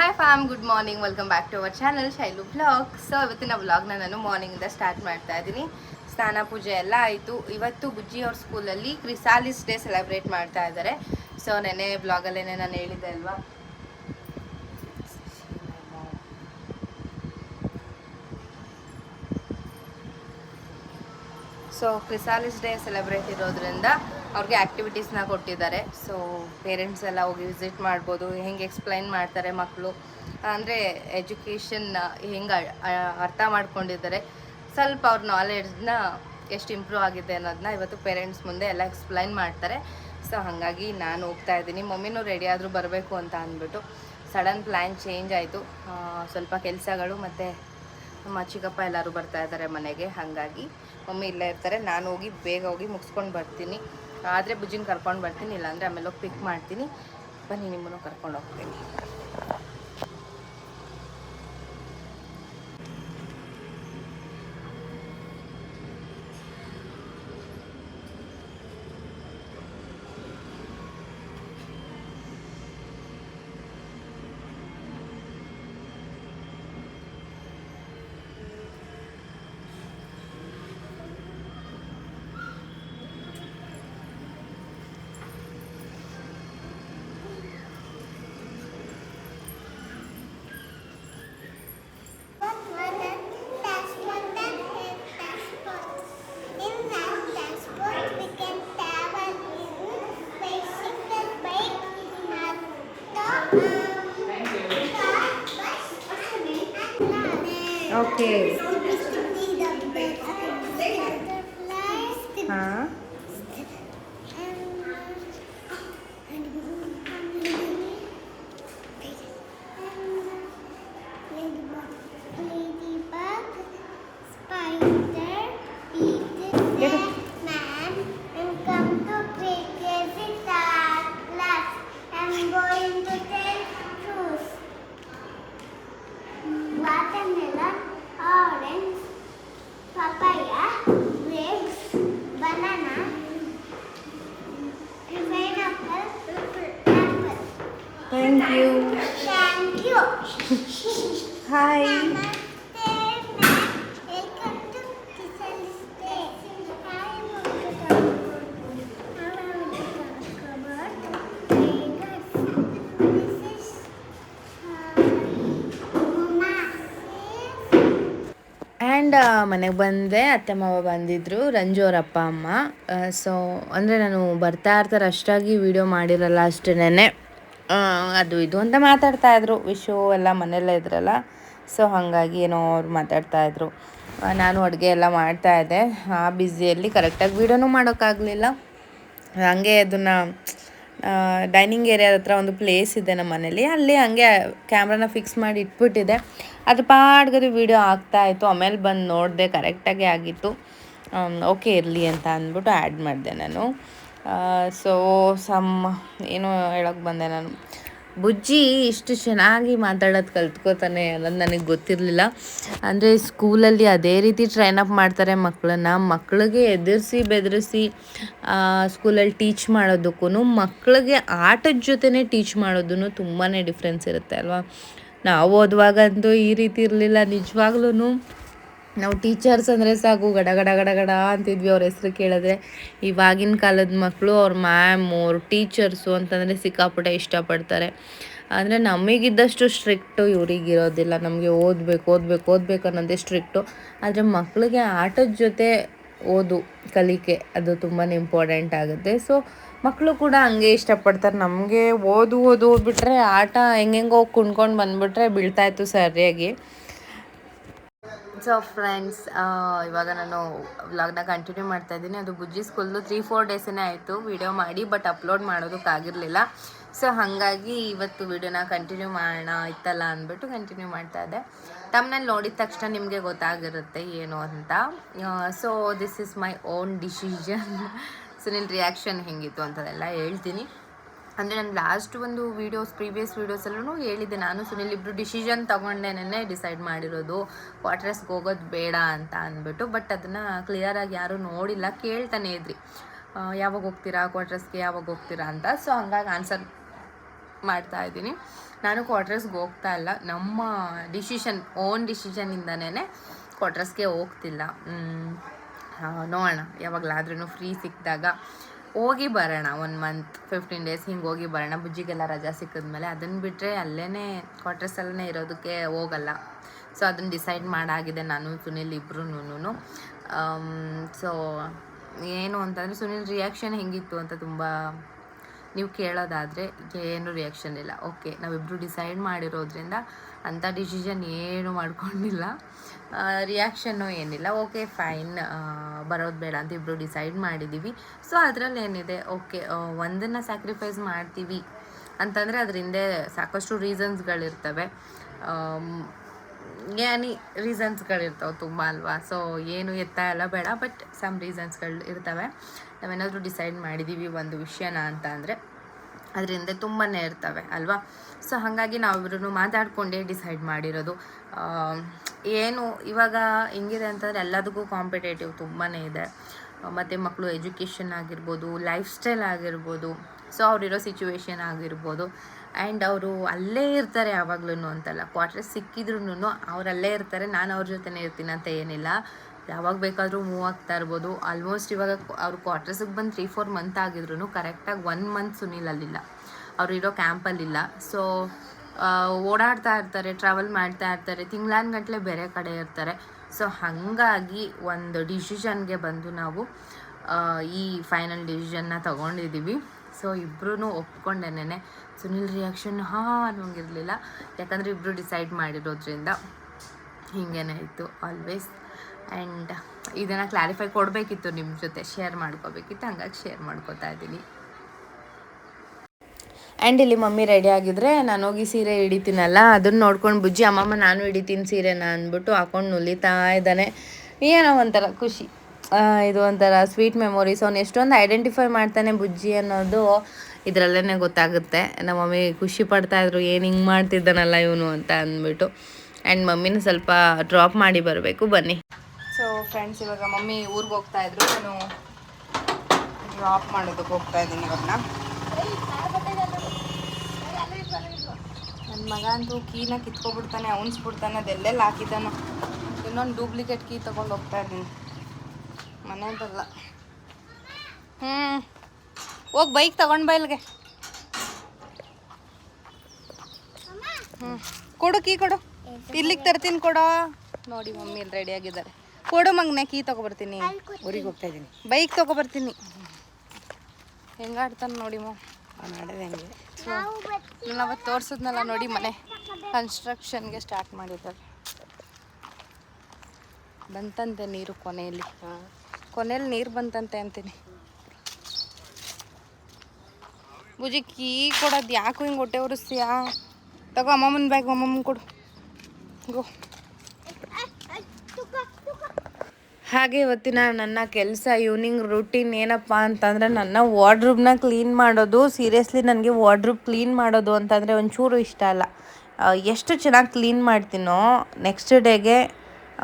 Hi fam good morning welcome back to our channel Shailu blog so ಇವತ್ತಿನ ವ್ಲಾಗ್ನ ನಾನು ಮಾರ್ನಿಂಗಿಂದ start ಮಾಡ್ತಾ ಇದ್ದೀನಿ. ಸ್ನಾನ, ಪೂಜೆ ಎಲ್ಲ ಆಯಿತು. ಇವತ್ತು ಬುಜ್ಜಿ ಅವ್ರ ಸ್ಕೂಲಲ್ಲಿ ಕ್ರಿಸಾಲಿಸ್ ಡೇ ಸೆಲೆಬ್ರೇಟ್ ಮಾಡ್ತಾ ಇದ್ದಾರೆ ಸೊ ನೆನೆ ಬ್ಲಾಗಲ್ಲೇ ನಾನು ಹೇಳಿದ್ದೆ ಅಲ್ವಾ? ಸೊ ಕ್ರಿಸಾಲಿಸ್ ಡೇ ಸೆಲೆಬ್ರೇಟ್ ಇರೋದ್ರಿಂದ ಅವ್ರಿಗೆ ಆ್ಯಕ್ಟಿವಿಟೀಸ್ನ ಕೊಟ್ಟಿದ್ದಾರೆ. ಸೊ ಪೇರೆಂಟ್ಸ್ ಎಲ್ಲ ಹೋಗಿ ವಿಸಿಟ್ ಮಾಡ್ಬೋದು, ಹೆಂಗೆ ಎಕ್ಸ್ಪ್ಲೈನ್ ಮಾಡ್ತಾರೆ ಮಕ್ಕಳು ಅಂದರೆ ಎಜುಕೇಷನ್ ಹೆಂಗೆ ಅರ್ಥ ಮಾಡ್ಕೊಂಡಿದ್ದಾರೆ. ಸ್ವಲ್ಪ ಅವ್ರ ನಾಲೆಡ್ಜ್ನ ಎಷ್ಟು ಇಂಪ್ರೂವ್ ಆಗಿದೆ ಅನ್ನೋದನ್ನ ಇವತ್ತು ಪೇರೆಂಟ್ಸ್ ಮುಂದೆ ಎಲ್ಲ ಎಕ್ಸ್ಪ್ಲೈನ್ ಮಾಡ್ತಾರೆ. ಸೊ ಹಾಗಾಗಿ ನಾನು ಹೋಗ್ತಾ ಇದ್ದೀನಿ. ಮಮ್ಮಿನೂ ರೆಡಿ ಆದರೂ ಬರಬೇಕು ಅಂತ ಅಂದ್ಬಿಟ್ಟು ಸಡನ್ ಪ್ಲ್ಯಾನ್ ಚೇಂಜ್ ಆಯಿತು. ಸ್ವಲ್ಪ ಕೆಲಸಗಳು ಮತ್ತು ನಮ್ಮ ಚಿಕ್ಕಪ್ಪ ಎಲ್ಲರೂ ಬರ್ತಾ ಇದ್ದಾರೆ ಮನೆಗೆ. ಹಾಗಾಗಿ ಮಮ್ಮಿ ಇಲ್ಲೇ ಇರ್ತಾರೆ, ನಾನು ಹೋಗಿ ಬೇಗ ಹೋಗಿ ಮುಗಿಸ್ಕೊಂಡು ಬರ್ತೀನಿ. ಆದರೆ ಬುಜ್ಜಿನ ಕರ್ಕೊಂಡು ಬರ್ತೀನಿ, ಇಲ್ಲಾಂದರೆ ಆಮೇಲೆ ಹೋಗಿ ಪಿಕ್ ಮಾಡ್ತೀನಿ. ಬನ್ನಿ, ನಿಮ್ಮನ್ನು ಕರ್ಕೊಂಡು ಹೋಗ್ತೀನಿ. ಓಕೆ ಹಾಂ ಮನೆಗೆ ಬಂದೆ, ಅತ್ತೆ ಮಾವ ಬಂದಿದ್ದರು ರಂಜು ಅವ್ರ ಅಪ್ಪ, ಅಮ್ಮ. ಸೊ ಅಂದರೆ ನಾನು ಬರ್ತಾ ಇರ್ತಾರೆ, ಅಷ್ಟಾಗಿ ವಿಡಿಯೋ ಮಾಡಿರಲ್ಲ ಅಷ್ಟೇನೆ ಅದು ಇದು ಅಂತ ಮಾತಾಡ್ತಾ ಇದ್ರು. ವಿಶು ಎಲ್ಲ ಮನೆಯಲ್ಲೇ ಇದ್ರಲ್ಲ ಸೊ ಹಾಗಾಗಿ ಏನೋ ಅವ್ರು ಮಾತಾಡ್ತಾ ಇದ್ರು. ನಾನು ಅಡುಗೆ ಎಲ್ಲ ಮಾಡ್ತಾ ಇದ್ದೆ. ಆ ಬ್ಯುಸಿಯಲ್ಲಿ ಕರೆಕ್ಟಾಗಿ ವೀಡಿಯೋನೂ ಮಾಡೋಕ್ಕಾಗಲಿಲ್ಲ. ಹಂಗೆ ಅದನ್ನು ಡೈನಿಂಗ್ ಏರಿಯಾದ ಹತ್ರ ಒಂದು ಪ್ಲೇಸ್ ಇದೆ ನಮ್ಮ ಮನೇಲಿ. ಅಲ್ಲಿ ಹಂಗೆ ಕ್ಯಾಮ್ರಾನ ಫಿಕ್ಸ್ ಮಾಡಿ ಇಟ್ಬಿಟ್ಟಿದೆ. ಅದು ಪಾಡ್ಗದು ವೀಡಿಯೋ ಆಗ್ತಾ ಇತ್ತು. ಆಮೇಲೆ ಬಂದು ನೋಡಿದೆ ಕರೆಕ್ಟಾಗಿ ಆಗಿತ್ತು. ಓಕೆ ಇರಲಿ ಅಂತ ಅಂದ್ಬಿಟ್ಟು ಆ್ಯಡ್ ಮಾಡಿದೆ ನಾನು. ಸೊ ಸಮ್ ಏನೋ ಹೇಳೋಕ್ಕೆ ಬಂದೆ ನಾನು? ಬುಜ್ಜಿ ಇಷ್ಟು ಚೆನ್ನಾಗಿ ಮಾತಾಡೋದು ಕಲ್ತ್ಕೋತಾನೆ ಅನ್ನೋದು ನನಗೆ ಗೊತ್ತಿರಲಿಲ್ಲ. ಅಂದರೆ ಸ್ಕೂಲಲ್ಲಿ ಅದೇ ರೀತಿ ಟ್ರೈನ್ ಅಪ್ ಮಾಡ್ತಾರೆ ಮಕ್ಕಳನ್ನ ಮಕ್ಕಳಿಗೆ ಎದುರಿಸಿ ಬೆದರಿಸಿ ಸ್ಕೂಲಲ್ಲಿ ಟೀಚ್ ಮಾಡೋದಕ್ಕೂ ಮಕ್ಕಳಿಗೆ ಆಟದ ಜೊತೆನೇ ಟೀಚ್ ಮಾಡೋದೂ ತುಂಬಾ ಡಿಫ್ರೆನ್ಸ್ ಇರುತ್ತೆ ಅಲ್ವಾ? ನಾವು ಓದುವಾಗಂತೂ ಈ ರೀತಿ ಇರಲಿಲ್ಲ. ನಿಜವಾಗ್ಲೂ ನಾವು ಟೀಚರ್ಸ್ ಅಂದರೆ ಸಾಕು, ಗಡ ಗಡ ಗಡ ಗಡ ಅಂತಿದ್ವಿ ಅವ್ರ ಹೆಸರು ಕೇಳಿದ್ರೆ. ಇವಾಗಿನ ಕಾಲದ ಮಕ್ಕಳು ಅವ್ರ ಮ್ಯಾಮ್ ಅವ್ರ ಟೀಚರ್ಸು ಅಂತಂದರೆ ಸಿಕ್ಕಾಪಟ್ಟೆ ಇಷ್ಟಪಡ್ತಾರೆ. ಅಂದರೆ ನಮಗಿದ್ದಷ್ಟು ಸ್ಟ್ರಿಕ್ಟು ಇವ್ರಿಗಿರೋದಿಲ್ಲ ನಮಗೆ ಓದಬೇಕು ಓದಬೇಕು ಓದಬೇಕು ಅನ್ನೋದೇ ಸ್ಟ್ರಿಕ್ಟು ಆದರೆ ಮಕ್ಕಳಿಗೆ ಆಟದ ಜೊತೆ ಓದು, ಕಲಿಕೆ ಅದು ತುಂಬಾ ಇಂಪಾರ್ಟೆಂಟ್ ಆಗುತ್ತೆ. ಸೊ ಮಕ್ಕಳು ಕೂಡ ಹಂಗೆ ಇಷ್ಟಪಡ್ತಾರೆ. ನಮಗೆ ಓದು ಓದು, ಓದ್ಬಿಟ್ರೆ ಆಟ ಹೆಂಗೆಂಗೋ ಕುಣ್ಕೊಂಡು ಬಂದುಬಿಟ್ರೆ ಬೀಳ್ತಾಯಿತ್ತು ಸರಿಯಾಗಿ. ಸೊ ಫ್ರೆಂಡ್ಸ್ ಇವಾಗ ನಾನು ವ್ಲಾಗ್ನ ಕಂಟಿನ್ಯೂ ಮಾಡ್ತಾ ಇದ್ದೀನಿ. ಅದು ಬುಜ್ಜಿ ಸ್ಕೂಲ್ದು ತ್ರೀ ಫೋರ್ ಡೇಸೇ ಆಯಿತು ವಿಡಿಯೋ ಮಾಡಿ ಬಟ್ ಅಪ್ಲೋಡ್ ಮಾಡೋದಕ್ಕಾಗಿರಲಿಲ್ಲ. ಸೊ ಹಾಗಾಗಿ ಇವತ್ತು ವಿಡಿಯೋನ ಕಂಟಿನ್ಯೂ ಮಾಡೋಣ ಇತ್ತಲ್ಲ ಅಂದ್ಬಿಟ್ಟು ಕಂಟಿನ್ಯೂ ಮಾಡ್ತಾ ಇದ್ದೆ. ತಮ್ಮನಲ್ಲಿ ನೋಡಿದ ತಕ್ಷಣ ನಿಮಗೆ ಗೊತ್ತಾಗಿರುತ್ತೆ ಏನು ಅಂತ. So this is my own decision so ನಿನ್ನ ರಿಯಾಕ್ಷನ್ ಹೆಂಗಿತ್ತು ಅಂತದೆಲ್ಲ ಹೇಳ್ತೀನಿ. ಅಂದರೆ ನಾನು ಲಾಸ್ಟ್ ಒಂದು ವೀಡಿಯೋಸ್ ಪ್ರೀವಿಯಸ್ ವೀಡಿಯೋಸಲ್ಲೂ ಹೇಳಿದ್ದೆ. ನಾನು ಸುನಿಲ್ ಇಬ್ಬರು ಡಿಸಿಷನ್ ತೊಗೊಂಡೇನೆ ಡಿಸೈಡ್ ಮಾಡಿರೋದು. ಕ್ವಾರ್ಟರ್ಸ್ಗೆ ಹೋಗೋದು ಬೇಡ ಅಂತ ಅಂದ್ಬಿಟ್ಟು ಬಟ್ ಅದನ್ನು ಕ್ಲಿಯರಾಗಿ ಯಾರೂ ನೋಡಿಲ್ಲ. ಕೇಳ್ತಾನೆ ಇದ್ರಿ. ಯಾವಾಗ ಹೋಗ್ತೀರಾ? ಕ್ವಾರ್ಟರ್ಸ್ಗೆ ಯಾವಾಗ ಹೋಗ್ತೀರಾ ಅಂತ. ಸೊ ಹಂಗಾಗಿ ಆನ್ಸರ್ ಮಾಡ್ತಾ ಇದ್ದೀನಿ. ನಾನು ಕ್ವಾರ್ಟರ್ಸ್ಗೆ ಹೋಗ್ತಾ ಇಲ್ಲ. ನಮ್ಮ ಡಿಸಿಷನ್ ಓನ್ ಡಿಸಿಷನಿಂದನೇ ಕ್ವಾರ್ಟರ್ಸ್ಗೆ ಹೋಗ್ತಿಲ್ಲ. ನೋಡೋಣ. ಯಾವಾಗಲಾದ್ರೂ ಫ್ರೀ ಸಿಕ್ಕಿದಾಗ. ಹೋಗಿ ಬರೋಣ ಒನ್ ಮಂತ್ ಫಿಫ್ಟೀನ್ ಡೇಸ್ ಹಿಂಗೆ ಹೋಗಿ ಬರೋಣ. ಬುಜ್ಜಿಗೆಲ್ಲ ರಜಾ ಸಿಕ್ಕಿದ್ಮೇಲೆ ಅದನ್ನು ಬಿಟ್ಟರೆ ಅಲ್ಲೇ ಕ್ವಾರ್ಟರ್ಸಲ್ಲೇ ಇರೋದಕ್ಕೆ ಹೋಗಲ್ಲ. ಸೊ ಅದನ್ನು ಡಿಸೈಡ್ ಮಾಡಾಗಿದೆ ನಾನು, ಸುನಿಲ್ ಇಬ್ರು ಸೊ ಏನು ಅಂತಂದರೆ ಸುನಿಲ್ ರಿಯಾಕ್ಷನ್ ಹೆಂಗಿತ್ತು ಅಂತ ತುಂಬ ನೀವು ಕೇಳೋದಾದರೆ ಏನು ರಿಯಾಕ್ಷನ್ ಇಲ್ಲ. ಓಕೆ ನಾವಿಬ್ಬರು ಡಿಸೈಡ್ ಮಾಡಿರೋದ್ರಿಂದ ಅಂಥ ಡಿಸಿಷನ್ ಏನು ಮಾಡ್ಕೊಂಡಿಲ್ಲ. ರಿಯಾಕ್ಷನ್ನು ಏನಿಲ್ಲ. ಓಕೆ ಫೈನ್ ಬರೋದು ಬೇಡ ಅಂತ ಇಬ್ಬರು ಡಿಸೈಡ್ ಮಾಡಿದ್ದೀವಿ ಸೊ ಅದರಲ್ಲಿ ಏನಿದೆ? ಓಕೆ ಒಂದನ್ನು ಸ್ಯಾಕ್ರಿಫೈಸ್ ಮಾಡ್ತೀವಿ ಅಂತಂದರೆ ಅದರಿಂದ ಸಾಕಷ್ಟು ರೀಸನ್ಸ್ಗಳಿರ್ತವೆ ಏನಿ ರೀಸನ್ಸ್ಗಳಿರ್ತಾವೆ ತುಂಬ ಅಲ್ವಾ? ಸೊ ಏನು ಎತ್ತ ಎಲ್ಲ ಬೇಡ ಬಟ್ ಸಮ್ ರೀಸನ್ಸ್ಗಳು ಇರ್ತವೆ. ನಾವೇನಾದರೂ ಡಿಸೈಡ್ ಮಾಡಿದ್ದೀವಿ ಒಂದು ವಿಷಯನ ಅಂತ ಅಂದರೆ, ಅದರಿಂದ ತುಂಬಾ ಇರ್ತವೆ ಅಲ್ವಾ? ಸೊ ಹಾಗಾಗಿ ನಾವಿಬ್ರು ಮಾತಾಡ್ಕೊಂಡೇ ಡಿಸೈಡ್ ಮಾಡಿರೋದು. ಏನು ಇವಾಗ ಹೆಂಗಿದೆ ಅಂತಂದರೆ ಎಲ್ಲದಕ್ಕೂ ಕಾಂಪಿಟೇಟಿವ್ ತುಂಬಾ ಇದೆ. ಮತ್ತು ಮಕ್ಕಳು ಎಜುಕೇಷನ್ ಆಗಿರ್ಬೋದು ಲೈಫ್ ಸ್ಟೈಲ್ ಆಗಿರ್ಬೋದು ಸೊ ಅವರಿರೋ ಸಿಚುವೇಶನ್ ಆಗಿರ್ಬೋದು. ಆ್ಯಂಡ್ ಅವರು ಅಲ್ಲೇ ಇರ್ತಾರೆ ಯಾವಾಗ್ಲೂ ಅಂತಲ್ಲ. ಕ್ವಾರ್ಟರ್ ಸಿಕ್ಕಿದ್ರು ಅವ್ರು ಅಲ್ಲೇ ಇರ್ತಾರೆ. ನಾನು ಅವ್ರ ಜೊತೆನೇ ಇರ್ತೀನಿ ಅಂತ ಏನಿಲ್ಲ. ಯಾವಾಗ ಬೇಕಾದರೂ ಮೂವ್ ಆಗ್ತಾ ಇರ್ಬೋದು. ಆಲ್ಮೋಸ್ಟ್ ಇವಾಗ ಅವ್ರ ಕ್ವಾರ್ಟರ್ಸಿಗೆ ಬಂದು ತ್ರೀ ಫೋರ್ ಮಂತ್ ಆಗಿದ್ರು ಕರೆಕ್ಟಾಗಿ ಒನ್ ಮಂತ್ ಸುನಿಲ್ ಅಲ್ಲಿಲ್ಲ. ಅವ್ರು ಇರೋ ಕ್ಯಾಂಪಲ್ಲಿಲ್ಲ ಸೊ ಓಡಾಡ್ತಾ ಇರ್ತಾರೆ ಟ್ರಾವೆಲ್ ಮಾಡ್ತಾ ಇರ್ತಾರೆ. ತಿಂಗಳಾನ್ಗಟ್ಲೆ ಬೇರೆ ಕಡೆ ಇರ್ತಾರೆ. ಸೊ ಹಾಗಾಗಿ ಒಂದು ಡಿಸಿಷನ್ಗೆ ಬಂದು ನಾವು ಈ ಫೈನಲ್ ಡಿಸಿಷನ್ನ ತಗೊಂಡಿದ್ದೀವಿ ಸೊ ಇಬ್ಬರೂ ಒಪ್ಕೊಂಡೇನೆ ಸುನಿಲ್ ರಿಯಾಕ್ಷನ್ ಹಾ ಅನ್ನೋಂಗಿರಲಿಲ್ಲ. ಯಾಕಂದರೆ ಇಬ್ಬರು ಡಿಸೈಡ್ ಮಾಡಿರೋದ್ರಿಂದ ಹಿಂಗೇನೆ ಇತ್ತು ಆಲ್ವೇಸ್ ಆ್ಯಂಡ್ ಇದನ್ನು ಕ್ಲಾರಿಫೈ ಕೊಡಬೇಕಿತ್ತು ನಿಮ್ಮ ಜೊತೆ. ಶೇರ್ ಮಾಡ್ಕೋಬೇಕಿತ್ತು. ಹಂಗಾಗಿ ಶೇರ್ ಮಾಡ್ಕೋತಾ ಇದ್ದೀನಿ. ಆ್ಯಂಡ್ ಇಲ್ಲಿ ಮಮ್ಮಿ ರೆಡಿ ಆಗಿದ್ರೆ ನಾನು ಹೋಗಿ ಸೀರೆ ಹಿಡಿತೀನಲ್ಲ, ಅದನ್ನ ನೋಡ್ಕೊಂಡು ಬುಜ್ಜಿ, ಅಮ್ಮಮ್ಮ, ನಾನು ಹಿಡಿತೀನಿ ಸೀರೆನ ಅಂದ್ಬಿಟ್ಟು ಹಾಕೊಂಡು ನುಲಿತಾ ಇದ್ದಾನೆ. ಏನೋ ಒಂಥರ ಖುಷಿ. ಇದು ಒಂಥರ ಸ್ವೀಟ್ ಮೆಮೊರೀಸ್ ಅವ್ನು ಎಷ್ಟೊಂದು ಐಡೆಂಟಿಫೈ ಮಾಡ್ತಾನೆ ಬುಜ್ಜಿ ಅನ್ನೋದು ಇದರಲ್ಲೇ ಗೊತ್ತಾಗುತ್ತೆ. ನಮ್ಮ ಮಮ್ಮಿ ಖುಷಿ ಪಡ್ತಾ ಇದ್ರು, ಏನು ಹಿಂಗೆ ಮಾಡ್ತಿದ್ದಾನಲ್ಲ ಇವನು? ಅಂತ ಅಂದ್ಬಿಟ್ಟು. ಆ್ಯಂಡ್ ಮಮ್ಮಿನ ಸ್ವಲ್ಪ ಡ್ರಾಪ್ ಮಾಡಿ ಬರಬೇಕು, ಬನ್ನಿ. ಸೊ ಫ್ರೆಂಡ್ಸ್ ಇವಾಗ ಮಮ್ಮಿ ಊರಿಗೆ ಹೋಗ್ತಾ ಇದ್ರು. ನಾನು ಡ್ರಾಪ್ ಮಾಡೋದಕ್ಕೆ ಹೋಗ್ತಾ ಇದ್ದೀನಿ ಇವಾಗ ನನ್ನ ಮಗ ಅಂತೂ ಕೀನ ಕಿತ್ಕೊಬಿಡ್ತಾನೆ, ಅವನ್ಸ್ಬಿಡ್ತಾನೆ, ಅದೆಲ್ಲೆಲ್ಲ ಹಾಕಿದ್ದಾನೋ. ಇನ್ನೊಂದು ಡೂಪ್ಲಿಕೇಟ್ ಕೀ ತೊಗೊಂಡು ಹೋಗ್ತಾ ಇದ್ದೀನಿ. ಮನೆಯದಲ್ಲ. ಹ್ಞೂ ಹೋಗಿ ಬೈಕ್ ತಗೊಂಡು ಬೈಲ್ಗೆ ಹ್ಞೂ ಕೊಡು ಕೀ ಕೊಡು. ಇಲ್ಲಿಗೆ ತರ್ತೀನಿ ಕೊಡೋ. ನೋಡಿ ಮಮ್ಮಿ ಇಲ್ಲಿ ರೆಡಿ ಆಗಿದ್ದಾರೆ. ಕೊಡು ಮಗನೆ ಕೀ ತಗೊಬರ್ತೀನಿ. ಊರಿಗೆ ಹೋಗ್ತಾ ಇದ್ದೀನಿ. ಬೈಕ್ ತಗೊಬರ್ತೀನಿ. ಹೆಂಗಾಡ್ತಾನೆ ನೋಡಿ ಮೋ ಆಡೋದು ಹೆಂಗೆ. ನಾನು ಅವತ್ತು ತೋರಿಸಿದ್ನಲ್ಲ ನೋಡಿ ಮನೆ. ಕನ್ಸ್ಟ್ರಕ್ಷನ್ಗೆ ಸ್ಟಾರ್ಟ್ ಮಾಡಿದ್ದಾರೆ. ಬಂತಂತೆ ನೀರು ಕೊನೆಯಲ್ಲಿ. ಕೊನೆಯಲ್ಲಿ ನೀರು ಬಂತಂತೆ ಅಂತೀನಿ. ಬುಜಿ ಕೀ ಕೊಡೋದು ಯಾಕೆ ಹಿಂಗೆ ಹೊಟ್ಟೆ ಉರಿಸ್ತೀಯಾ ತಗೋ ಅಮ್ಮಮ್ಮನ ಬ್ಯಾಗ್ ಅಮ್ಮಮ್ಮನ ಕೊಡು. ಗೋ. ಹಾಗೆ ಇವತ್ತಿನ ನನ್ನ ಕೆಲಸ ಈವ್ನಿಂಗ್ ರೂಟೀನ್ ಏನಪ್ಪ ಅಂತಂದರೆ ನನ್ನ ವಾರ್ಡ್ರೂಬ್ನ ಕ್ಲೀನ್ ಮಾಡೋದು ಸೀರಿಯಸ್ಲಿ ನನಗೆ ವಾರ್ಡ್ರೂಬ್ ಕ್ಲೀನ್ ಮಾಡೋದು ಅಂತಂದರೆ ಒಂಚೂರು ಇಷ್ಟ ಅಲ್ಲ. ಎಷ್ಟು ಚೆನ್ನಾಗಿ ಕ್ಲೀನ್ ಮಾಡ್ತೀನೋ ನೆಕ್ಸ್ಟ್ ಡೇಗೆ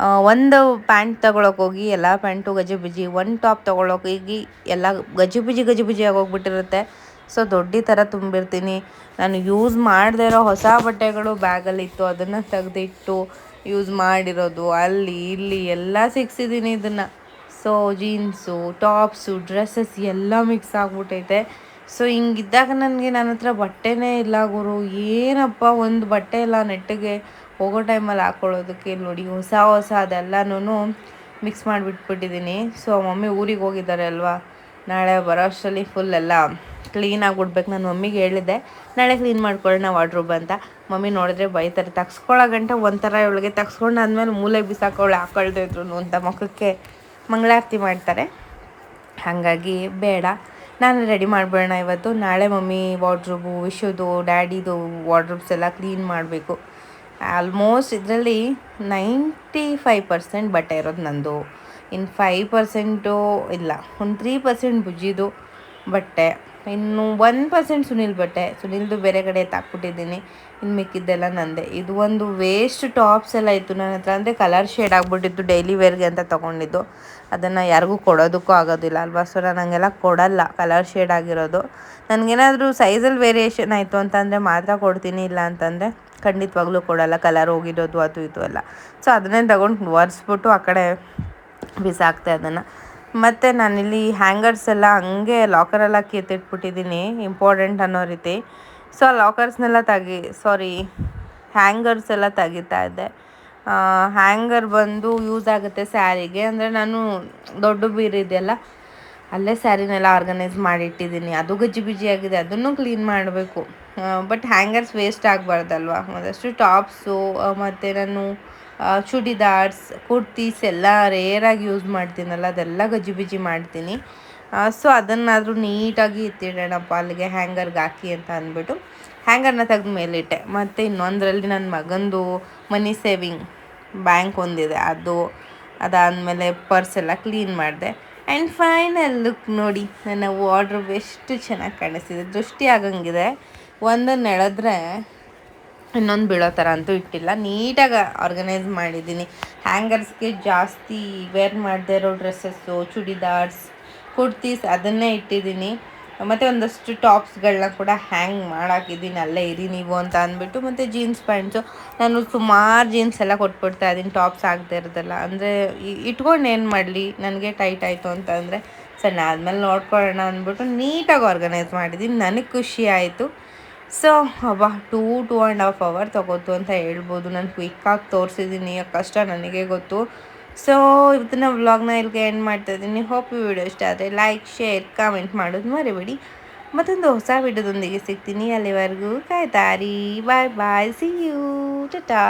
ಒಂದು ಪ್ಯಾಂಟ್ ತಗೊಳಕ್ಕೆ ಹೋಗಿ, ಎಲ್ಲ ಪ್ಯಾಂಟು ಗಜಿಬಿಜಿ ಒಂದು ಟಾಪ್ ತೊಗೊಳಕ್ಕೆ ಹೋಗಿ, ಎಲ್ಲ ಗಜಿಬಿಜಿ ಗಜಿಬಿಜಿ ಆಗೋಗ್ಬಿಟ್ಟಿರುತ್ತೆ. ಸೊ, ದೊಡ್ಡ ಥರ ತುಂಬಿರ್ತೀನಿ. ನಾನು ಯೂಸ್ ಮಾಡದೇ ಇರೋ ಹೊಸ ಬಟ್ಟೆಗಳು ಬ್ಯಾಗಲ್ಲಿತ್ತು ಅದನ್ನು ತೆಗೆದಿಟ್ಟು ಯೂಸ್ ಮಾಡಿರೋದು, ಅಲ್ಲಿ, ಇಲ್ಲಿ ಎಲ್ಲ ಸಿಕ್ಸಿದ್ದೀನಿ ಇದನ್ನು. ಸೊ ಜೀನ್ಸು ಟಾಪ್ಸು ಡ್ರೆಸ್ಸಸ್ ಎಲ್ಲ ಮಿಕ್ಸ್ ಆಗಿಬಿಟ್ಟೈತೆ. ಸೊ ಹಿಂಗಿದ್ದಾಗ ನನಗೆ ನನ್ನ ಹತ್ರ ಬಟ್ಟೆನೇ ಇಲ್ಲ ಗುರು. ಏನಪ್ಪ, ಒಂದು ಬಟ್ಟೆ ಇಲ್ಲ ನೆಟ್ಟಿಗೆ. ಹೋಗೋ ಟೈಮಲ್ಲಿ ಹಾಕೊಳ್ಳೋದಕ್ಕೆ ನೋಡಿ, ಹೊಸ ಹೊಸ ಅದೆಲ್ಲನೂ ಮಿಕ್ಸ್ ಮಾಡಿಬಿಟ್ಬಿಟ್ಟಿದ್ದೀನಿ. ಸೊ ಮಮ್ಮಿ ಊರಿಗೆ ಹೋಗಿದ್ದಾರೆ ಅಲ್ವಾ? ನಾಳೆ ಬರೋ ಅಷ್ಟರಲ್ಲಿ ಫುಲ್ ಎಲ್ಲ ಕ್ಲೀನ್ ಆಗಿಬಿಡ್ಬೇಕು ನಾನು ಮಮ್ಮಿಗೆ ಹೇಳಿದ್ದೆ, ನಾಳೆ ಕ್ಲೀನ್ ಮಾಡ್ಕೊಳ್ಳೋಣ ವಾಡ್ರೂಬ್ ಅಂತ. ಮಮ್ಮಿ ನೋಡಿದ್ರೆ ಬೈತಾರೆ ತಗ್ಸ್ಕೊಳ್ಳೋ ಗಂಟ, ಒಂಥರ ಇವಳಿಗೆ ತಗ್ಸ್ಕೊಂಡು ಆದಮೇಲೆ ಮೂಲೆ ಬಿಸಾಕೊಳ್ಳೆ ಹಾಕೊಳ್ದೆ ಇದ್ರು ಅಂತ ಮುಖಕ್ಕೆ ಮಂಗಳಾರತಿ ಮಾಡ್ತಾರೆ. ಹಾಗಾಗಿ ಬೇಡ, ನಾನು ರೆಡಿ ಮಾಡಿಬಿಡೋಣ ಇವತ್ತು. ನಾಳೆ ಮಮ್ಮಿ ವಾಡ್ರೂಬು ವಿಶುದು ಡ್ಯಾಡಿದು ವಾಡ್ರೂಬ್ಸ್ ಎಲ್ಲ ಕ್ಲೀನ್ ಮಾಡಬೇಕು. ಆಲ್ಮೋಸ್ಟ್ ಇದರಲ್ಲಿ ನೈಂಟಿ ಫೈವ್ ಪರ್ಸೆಂಟ್ ಬಟ್ಟೆ ಇರೋದು ನಂದು. ಇನ್ನು ಫೈವ್ ಪರ್ಸೆಂಟು ಇಲ್ಲ. ಒಂದು ತ್ರೀ ಪರ್ಸೆಂಟ್ ಬುಜ್ಜಿದು ಬಟ್ಟೆ. ಇನ್ನು ಒನ್ ಪರ್ಸೆಂಟ್ ಸುನಿಲ್ ಬಟ್ಟೆ. ಸುನಿಲ್ದು ಬೇರೆ ಕಡೆ ತಾಕ್ಬಿಟ್ಟಿದ್ದೀನಿ. ಇನ್ನು ಮಿಕ್ಕಿದ್ದೆಲ್ಲ ನಂದೆ. ಇದು ಒಂದು ವೇಸ್ಟ್ ಟಾಪ್ಸ್ ಎಲ್ಲ ಇತ್ತು. ನನ್ನ ಹತ್ರ ಅಂದರೆ ಕಲರ್ ಶೇಡ್ ಆಗಿಬಿಟ್ಟಿತ್ತು ಡೈಲಿ ವೇರ್ಗೆ ಅಂತ ತೊಗೊಂಡಿದ್ದು. ಅದನ್ನು ಯಾರಿಗೂ ಕೊಡೋದಕ್ಕೂ ಆಗೋದಿಲ್ಲ ಅಲ್ವಾ? ಸೊ ನಾನು ಹಂಗೆಲ್ಲ ಕೊಡಲ್ಲ. ಕಲರ್ ಶೇಡ್ ಆಗಿರೋದು. ನನಗೇನಾದರೂ ಸೈಜಲ್ಲಿ ವೇರಿಯೇಷನ್ ಆಯಿತು ಅಂತಂದರೆ ಮಾತ್ರ ಕೊಡ್ತೀನಿ, ಇಲ್ಲ ಅಂತಂದರೆ ಖಂಡಿತವಾಗ್ಲೂ ಕೊಡಲ್ಲ ಕಲರ್ ಹೋಗಿರೋದು ಅದು ಇದು ಎಲ್ಲ. ಸೊ ಅದನ್ನೇ ತಗೊಂಡು ಒರೆಸ್ಬಿಟ್ಟು ಆ ಕಡೆ ಬಿಸಾಕ್ತೆ ಅದನ್ನು. ಮತ್ತು ನಾನಿಲ್ಲಿ ಹ್ಯಾಂಗರ್ಸ್ ಎಲ್ಲ ಹಂಗೆ ಲಾಕರೆಲ್ಲ ಕಿತ್ತಿಟ್ಬಿಟ್ಟಿದ್ದೀನಿ ಇಂಪಾರ್ಟೆಂಟ್ ಅನ್ನೋ ರೀತಿ. ಸೊ ಆ ಲಾಕರ್ಸ್ನೆಲ್ಲ ತೆಗಿ ಸಾರಿ ಹ್ಯಾಂಗರ್ಸ್ ಎಲ್ಲ ತೆಗಿತಾ ಇದ್ದೆ. ಹ್ಯಾಂಗರ್ ಬಂದು ಯೂಸ್ ಆಗುತ್ತೆ ಸ್ಯಾರಿಗೆ ಅಂದರೆ ನಾನು ದೊಡ್ಡ ಬೀರು ಇದೆಯಲ್ಲ ಅಲ್ಲೇ ಸ್ಯಾರಿನೆಲ್ಲ ಆರ್ಗನೈಸ್ ಮಾಡಿಟ್ಟಿದ್ದೀನಿ. ಅದು ಗಜ್ಜಿ ಬಿಜಿ ಆಗಿದೆ. ಅದನ್ನು ಕ್ಲೀನ್ ಮಾಡಬೇಕು. ಬಟ್ ಹ್ಯಾಂಗರ್ಸ್ ವೇಸ್ಟ್ ಆಗಬಾರ್ದಲ್ವ? ಒಂದಷ್ಟು ಟಾಪ್ಸು ಮತ್ತು ನಾನು ಚೂಡಿದಾರ್ಸ್ ಕುರ್ತೀಸ್ ಎಲ್ಲ ರೇರಾಗಿ ಯೂಸ್ ಮಾಡ್ತೀನಲ್ಲ, ಅದೆಲ್ಲ ಗಜ್ಜಿ ಬಿಜಿ ಮಾಡ್ತೀನಿ. ಸೊ ಅದನ್ನಾದರೂ ನೀಟಾಗಿ ಎತ್ತಿಡೋಣಪ್ಪ, ಅಲ್ಲಿಗೆ ಹ್ಯಾಂಗರ್ಗೆ ಹಾಕಿ ಅಂತ ಅಂದ್ಬಿಟ್ಟು ಹ್ಯಾಂಗರ್ನ ತೆಗೆದು ಮೇಲಿಟ್ಟೆ. ಮತ್ತು ಇನ್ನೊಂದರಲ್ಲಿ ನನ್ನ ಮಗಂದು ಮನಿ ಸೇವಿಂಗ್ ಬ್ಯಾಂಕ್ ಒಂದಿದೆ. ಅದು, ಅದಾದಮೇಲೆ ಪರ್ಸ್ ಎಲ್ಲ ಕ್ಲೀನ್ ಮಾಡಿದೆ. ಆ್ಯಂಡ್ ಫೈನಲ್ ಲುಕ್ ನೋಡಿ, ನನ್ನ ವಾರ್ಡ್ರೋಬ್ ಎಷ್ಟು ಚೆನ್ನಾಗಿ ಕಾಣಿಸ್ತಿದೆ. ದೃಷ್ಟಿ ಆಗಂಗಿದೆ. ಒಂದನ್ನು ಎಳೆದ್ರೆ ಇನ್ನೊಂದು ಬೀಳೋ ಥರ ಅಂತೂ ಇಟ್ಟಿಲ್ಲ. ನೀಟಾಗಿ ಆರ್ಗನೈಸ್ ಮಾಡಿದ್ದೀನಿ. ಹ್ಯಾಂಗರ್ಸ್ಗೆ ಜಾಸ್ತಿ ವೇರ್ ಮಾಡದೇ ಇರೋ ಡ್ರೆಸ್ಸಸ್ಸು ಚೂಡಿದಾರ್ಸ್ ಕುರ್ತೀಸ್ ಅದನ್ನೇ ಇಟ್ಟಿದ್ದೀನಿ. ಮತ್ತು ಒಂದಷ್ಟು ಟಾಪ್ಸ್ಗಳನ್ನ ಕೂಡ ಹ್ಯಾಂಗ್ ಮಾಡಾಕಿದ್ದೀನಿ ಅಲ್ಲೇ ಇರಿ ನೀವು ಅಂತ ಅಂದ್ಬಿಟ್ಟು ಮತ್ತು ಜೀನ್ಸ್ ಪ್ಯಾಂಟ್ಸು. ನಾನು ಸುಮಾರು ಜೀನ್ಸ್ ಎಲ್ಲ ಕೊಟ್ಬಿಡ್ತಾ ಇದ್ದೀನಿ, ಟಾಪ್ಸ್ ಆಗದೆ ಇರೋದಲ್ಲ. ಅಂದರೆ ಇಟ್ಕೊಂಡು ಏನು ಮಾಡಲಿ? ನನಗೆ ಟೈಟ್ ಆಯಿತು ಅಂತ ಅಂದರೆ ಸಣ್ಣ ಆದಮೇಲೆ ನೋಡ್ಕೊಳ್ಳೋಣ ಅಂದ್ಬಿಟ್ಟು ನೀಟಾಗಿ ಆರ್ಗನೈಸ್ ಮಾಡಿದ್ದೀನಿ ನನಗೆ ಖುಷಿ ಆಯಿತು. ಸೊ, ಅಬ್ಬ, two two and half hour ತಗೋತು ಅಂತ ಹೇಳ್ಬೋದು. ನಾನು ಕ್ವಿಕ್ಕಾಗಿ ತೋರಿಸಿದ್ದೀನಿ ಕಷ್ಟ ನನಗೆ ಗೊತ್ತು. ಸೊ ಇವತ್ತಿನ ವ್ಲಾಗ್ನ ಇಲ್ಲಿಗೆ ಎಂಡ್ ಮಾಡ್ತಾ ಇದ್ದೀನಿ. ಹೋಪ್ ಈ ವಿಡಿಯೋ ಇಷ್ಟ ಆದರೆ ಲೈಕ್ ಶೇರ್ ಕಾಮೆಂಟ್ ಮಾಡೋದು ಮರಿಬೇಡಿ. ಮತ್ತೊಂದು ಹೊಸ ವಿಡಿಯೋದೊಂದಿಗೆ ಸಿಗ್ತೀನಿ. ಅಲ್ಲಿವರೆಗೂ ಕಾಯ್ತಾರಿ. Bye bye see you Tata